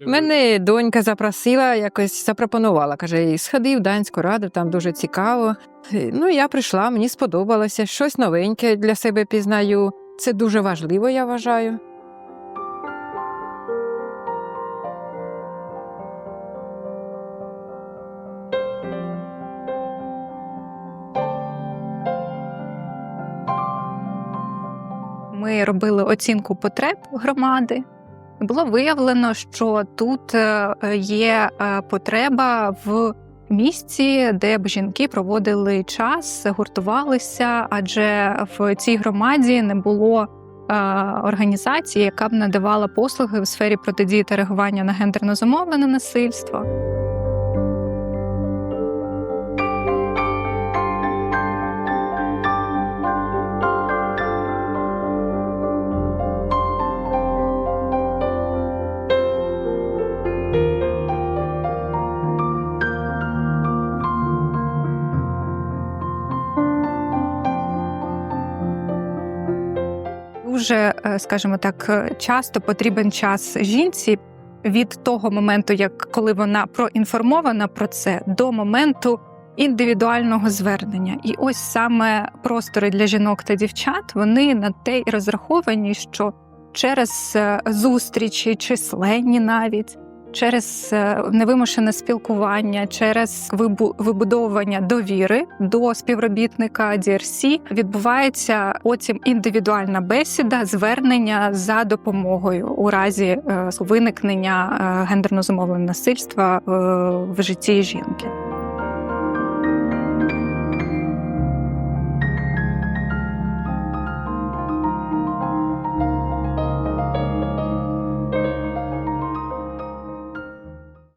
Мене донька запросила, якось запропонувала. Каже, сходи в данську раду, там дуже цікаво. Е, Ну, я прийшла, мені сподобалося, щось новеньке для себе пізнаю. Це дуже важливо, я вважаю. Ми робили оцінку потреб громади. Було виявлено, що тут е, є е, потреба в місці, де б жінки проводили час, гуртувалися, адже в цій громаді не було е, організації, яка б надавала послуги в сфері протидії та реагування на гендерно замовлене насильство. Дуже, е, скажімо так, е, часто потрібен час жінці від того моменту, як коли вона проінформована про це, до моменту індивідуального звернення. І ось саме простори для жінок та дівчат вони на те й розраховані, що через е, зустрічі, численні навіть. Через е, невимушене спілкування, через вибу- вибудовування довіри до співробітника DRC відбувається потім індивідуальна бесіда, звернення за допомогою у разі е, виникнення е, гендерно зумовленого насильства в житті жінки.